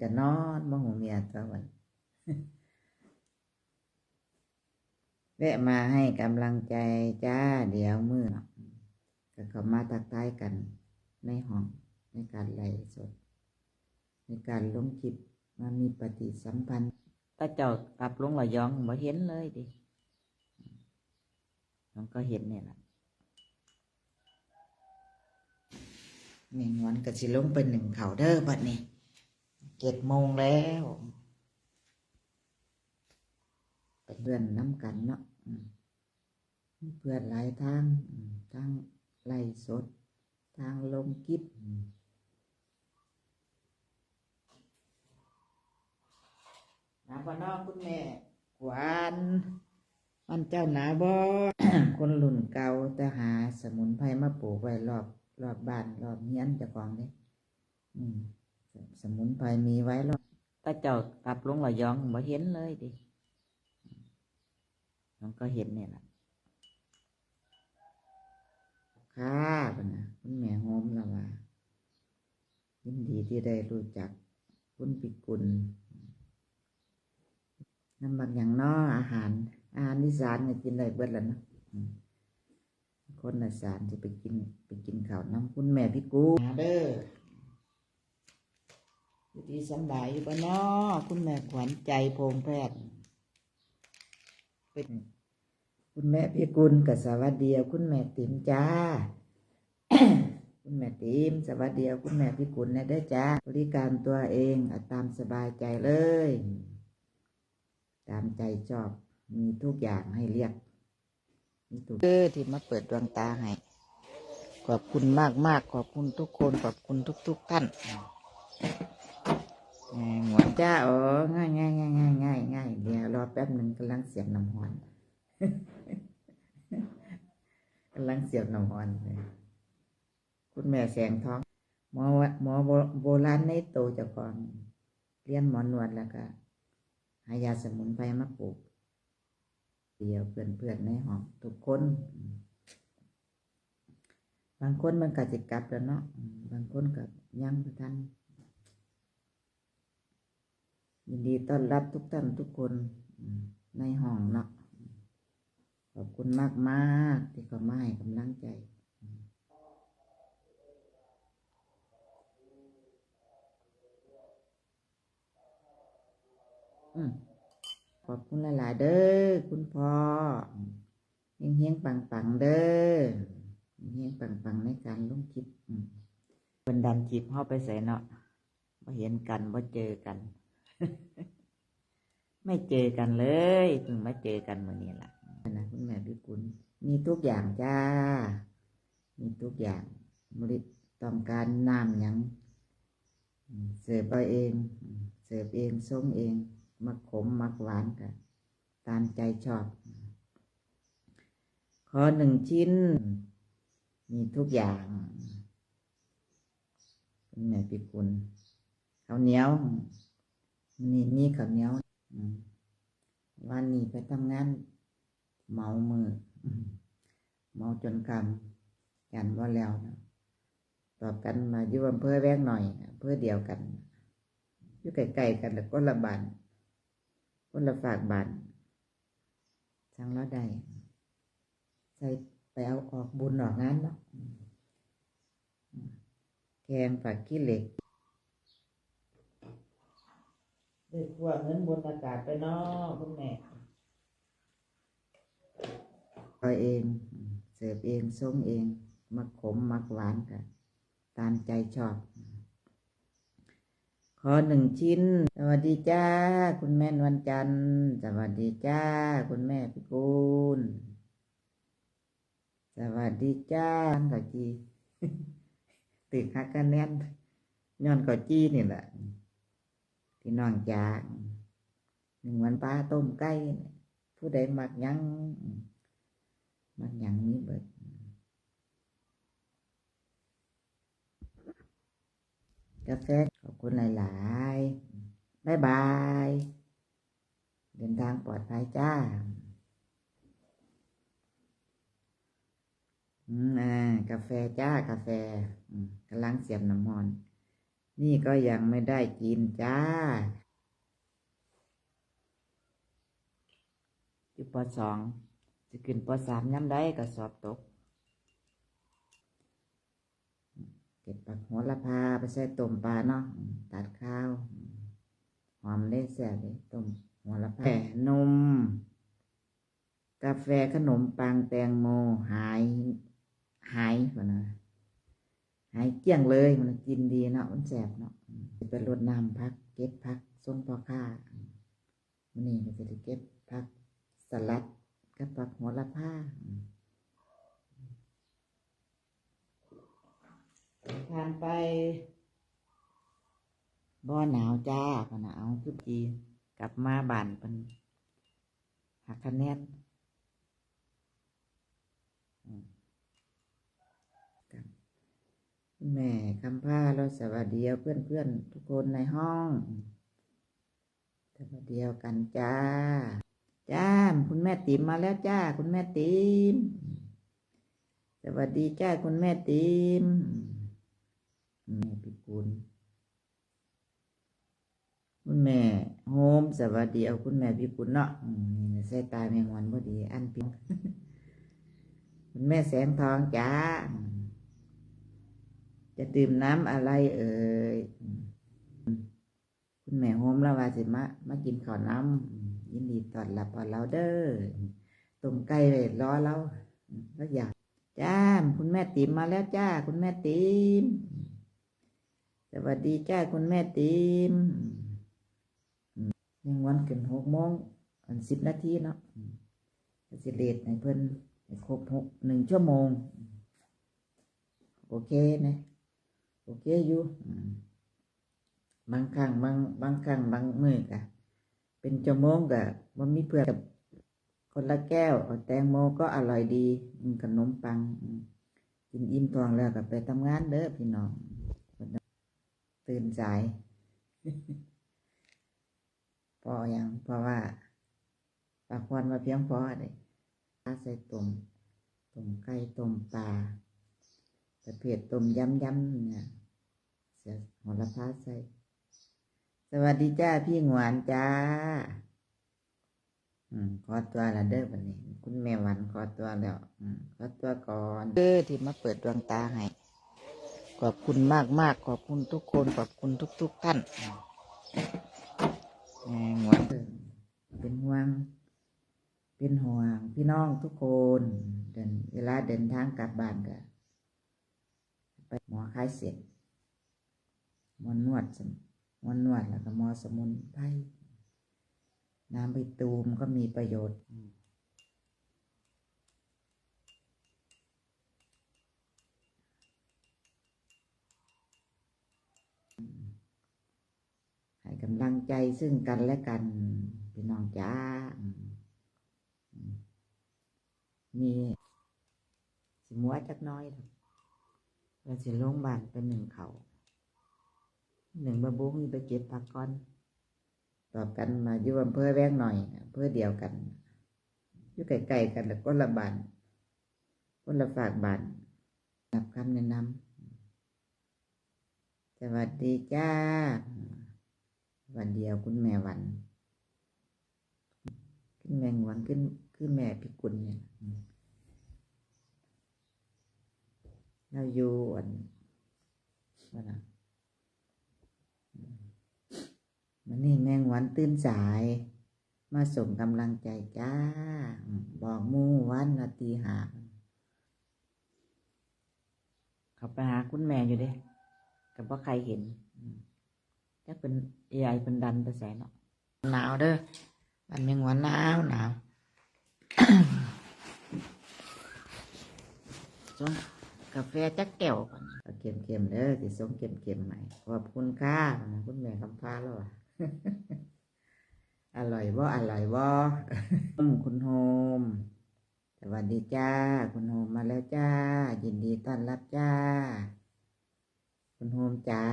ก็นอนบ่หูเมียตัววันแวะมาให้กำลังใจจ้าเดี๋ยวมือเนาะก็เข้ามาทักทายกันในห้องในการไลฟ์สด ในการลงคลิปมามีปฏิสัมพันธ์ถ้าเจ้ากลับลงระยองบ่เห็นเลยดิน้องก็เห็นเนี่ยแหละเม่งวันก็สิลงไปหนึ่งเขาเด้อบัดนี้ เจ็ดโมงแล้วไปเพื่อนน้ำกันเนาะเพื่อนหลายทางทางไล่สด ทางลงคลิปอืมหนาบ่นอกคุณแม่ขวานมันเจ้าหนาบ่คนรุ่นเก่าแต่หาสมุนไพรมาปลูกไว้รอบรอบบ้านรอบเฮียนจ้าของเนี่อืม สมุนไพรมีไว้รอบถ้าเจ้ากลับลงระยองบ่เห็นเลยดิน้องก็เห็นเนี่ยแหละค่ะปะนะคุณแม่โฮมละว่ายินดีที่ได้รู้จักคุณปิกุลน้ำบักอย่างน้ออาหาร อาหารนิสานเนี่ยกินได้เบิดแล้วเนาะคนนิสานจะไปกินไปกินข้าวน้ำคุณแม่พิกูมาเด้อ ดีสบายอยู่ปะนาะคุณแม่ขวัญใจพงแพทย์เป็นคุณแม่พี่กุลกับสวัสดีคุณแม่ติ๋มจ้า คุณแม่ติ๋มสวัสดีคุณแม่พี่กุลนะเด้จ้าบริการตัวเองอตามสบายใจเลย ตามใจชอบมีทุกอย่างให้เรียกมีทุกเออที่มาเปิดดวงตาให้ขอบคุณมากมากๆขอบคุณทุกคนขอบคุณทุก ๆ ท่านแหม่หมวน จ้าโอ้ง่ายง่ายง่ายง่ายง่ายง่ายเดี๋ยวรอแป๊บหนึ่งกำลังเสียบน้ำหอนกำลังเสียบน้ำหอนเลยคุณแม่แสงท้องหมอหมอโบราณในโตเจ้าของเรียนหมอนวดแล้วก็หายาสมุนไพรมาปลูกเดียวเพื่อนๆในห้องทุกคน บางคนมันก็จะกลับแล้วเนาะบางคนก็ยังไม่ทัน ยินดีต้อนรับทุกท่านทุกคนในห้องเนาะขอบคุณมากมากที่เขามาให้กำลังใจขอบคุณหลาย ๆ เด้อคุณพ่อเฮงเฮงปังปังเด้อเฮงเฮงปังปังในการลงคลิปอืมเป็นดันจิบเข้าไปใส่เนาะมาเห็นกันว่าเจอกัน ไม่เจอกันเลยเพิ่งมาเจอกันเมื่อนี้แหละนะคุณแม่พี่กุลมีทุกอย่างจ้า มีทุกอย่างบริต้องการน้ำยังเสิร์ฟเอาเอง เสิร์ฟเองส่งเองมักขมมักหวานกันตามใจชอบ ขอหนึ่งชิ้น มีทุกอย่างคุณแม่พี่กุลข้าวเหนียว นี่มีข้าวเนี้ยวันนี้ไปทำงาน เมามือ เมาจนคำยันว่าแล้วนะตอบกันมาอยู่อำเภอแวงหน่อยอำเภอเดียวกันอยู่ใกลๆกันแต่คนละบานคนละฝากบานทางเราได้ใส่ไปเอาออกบุญออกงานเนาะแกงฝากขี้เหล็ก ได้ขวเงินบนอากาศไปเนาะคุณแม่เอาเอง เสิร์ฟเองส่งเองมักขมมักหวานกันตามใจชอบ ขอหนึ่งชิ้น สวัสดีจ้า คุณแม่นวันจันทร์สวัสดีจ้า คุณแม่พิกูล สวัสดีจ้าข้าวจีตึกฮักกันแน่นย้อนข้าวจีนี่แหละ พี่น้องจ๋าหนึ่งวันปลาต้มไก่ผู้ใดมักหยังมักหยังมีเบิดกาแฟขอบคุณหลายๆ บ๊ายบาย เดินทางปลอดภัยจ้า อืมอ่ากาแฟจ้ากาแฟกำลังเสียบน้ำมอน นี่ก็ยังไม่ได้กินจ้าอยู่ปสองจะขึ้นปสามย้ำได้ก็สอบตกเก็บปักหัวละพาไปใส่ต้มปลาเนาะตัดข้าวหอมได้แซ่บเลยต้มหัวละพาแผ่นม กาแฟขนมปังแตงโมหาย หายก่อนนะ หายเกี้ยงเลยมันกินดีเนาะมันแสบเนาะอืมไปรดน้ำพัก เก็บพักส่งพ่อค้ามันนี่ก็จะได้เก็บพักสลัดกับผักหัวละผ้าทานไปบ่หนาวจ้าพะหนาวทุกทีกลับมาบ้านเป็นหักคะแนน แม่คำผ้าเราสวัสดีเพื่อนเพื่อนทุกคนในห้อง สวัสดีกันจ้า จ้า คุณแม่ติ๋มมาแล้วจ้า คุณแม่ติ๋มสวัสดีจ้า คุณแม่ติ๋มแม่พิกุลคุณแม่โฮมสวัสดีเอาคุณแม่พิกุลเนาะนี่ใส่ตาแมงวันพอดี อันพิมคุณแม่แสงทองจ้า จะดื่มน้ำอะไรเอ่ยคุณแม่โฮมล้วว่าสิมามากินข้าวน้ำยินดีตอนรับพอเราเด้อต้มไก่เลยรอเราแล้วอยากจ้าคุณแม่ติ๋มมาแล้วจ้า คุณแม่ติ๋มสวัสดีจ้าคุณแม่ติ๋มอืมยังวันเกินหกโมงอันสิบนาทีเนาะสิเลทให้เพิ่นครบหกหนึ่งชั่วโมง โอเคนะ โอเคอยู่บางครั้งบางบางครั้งบางมือกะเป็นชั่วโมงกะมันมีเพื่อนกับคนละแก้วแตงโมก็อร่อยดีขนมปังกินอิ่มท้องแล้วก็ไปทำงานเด้อพี่น้องตื่นสายพออย่างเพราะว่าปากควันมาเพียงพอเลยปลาใส่ต้มต้มไก่ต้มปลา ประเภทต้มยำยำเนี่ยเสียหัวละพาใส่ สวัสดีจ้าพี่หวานจ้า อืมขอตัวละเด้อวันนี้ คุณแม่หวันขอตัวแล้วอืมขอตัวก่อนเด้อที่มาเปิดดวงตาให้ขอบคุณมากมากขอบคุณทุกคนขอบคุณทุกทุกๆท่านแม่หวานเป็นห่วง เป็นห่วง พี่น้องทุกคน เดินเวลาเดินทางกลับบ้านก็ ไปหมอคลายเสร็จหมอนวดสหมอนวดแล้วก็หมอสมุนไพรน้ำใบตูมก็มีประโยชน์ให้กำลังใจซึ่งกันและกันพี่น้องจ้า มีสิมัวจักน้อยเถอะ เราสิลงบานเป็นหนึ่งเขาหนึ่งบะบุ้งนี่ไปเก็บผักก่อนตอบกันมาอยู่อำเภอแวงหน่อยอำเภอเดียวกันอยู่ใกลๆกันแต่ก็ละบานคนละฝากบานนับคำแนะนำสวัสดีจ้า วันเดียวคุณแม่วันขึ้นแมงวันขึ้นขึ้นแม่พิกุลเนี่ยอืม เราอยู่อันว่านะมันนี่แมงวันตื่นสาย มาส่งกำลังใจจ้า บอกมู่วันนาทีหาเขาไปหาคุณแม่อยู่เด้กับว่าใครเห็นอืมจะเป็นใหญ่เป็นดันไปแสนเนาะหนาวเด้อมันแมงวันหนาวหนาวจง กาแฟจักแก้วก่อนเอาเค็มๆเด้อสิส่งเค็มๆใหม่ขอบคุณค่ะคุณแม่คำฟ้าแล้วอะอร่อยบ่อร่อยบ่อคุณโฮมสวัสดีจ้า คุณโฮมมาแล้วจ้า ยินดีต้อนรับจ้า คุณโฮมจ้า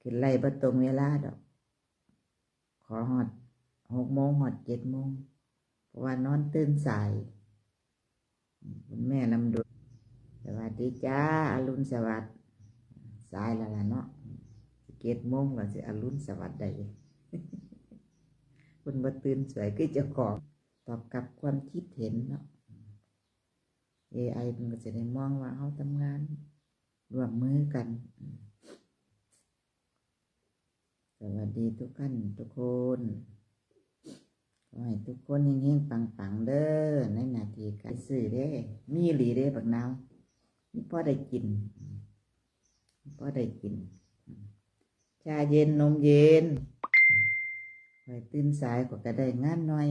ขึ้นไล่ประตรงเวลาดอก ขอหอดหกโมงหอดเจ็ดโมงเพราะว่านอนตื่นสาย คุณแม่ลำดวน สวัสดีจ้าอรุณสวัสดิ์สายแล้วล่ะเนาะอืมเกตโมงก็สิอรุณสวัสดิ์ได้คนบ่ตื่นสวยคือเจ้าของตอบกลับความคิดเห็นเนาะ AI มันก็จะได้มองว่าเขาทำงานร่วมมือกัน สวัสดีทุกท่านทุกคนขอให้ทุกคนเฮงๆปังๆเด้อในนาทีการซื้อเด้ มีหลีเด้บักนาว พอได้กินพ่อได้กิน ชาเย็นนมเย็นไว้ตื่นสายก็ก็ได้งานหน่อย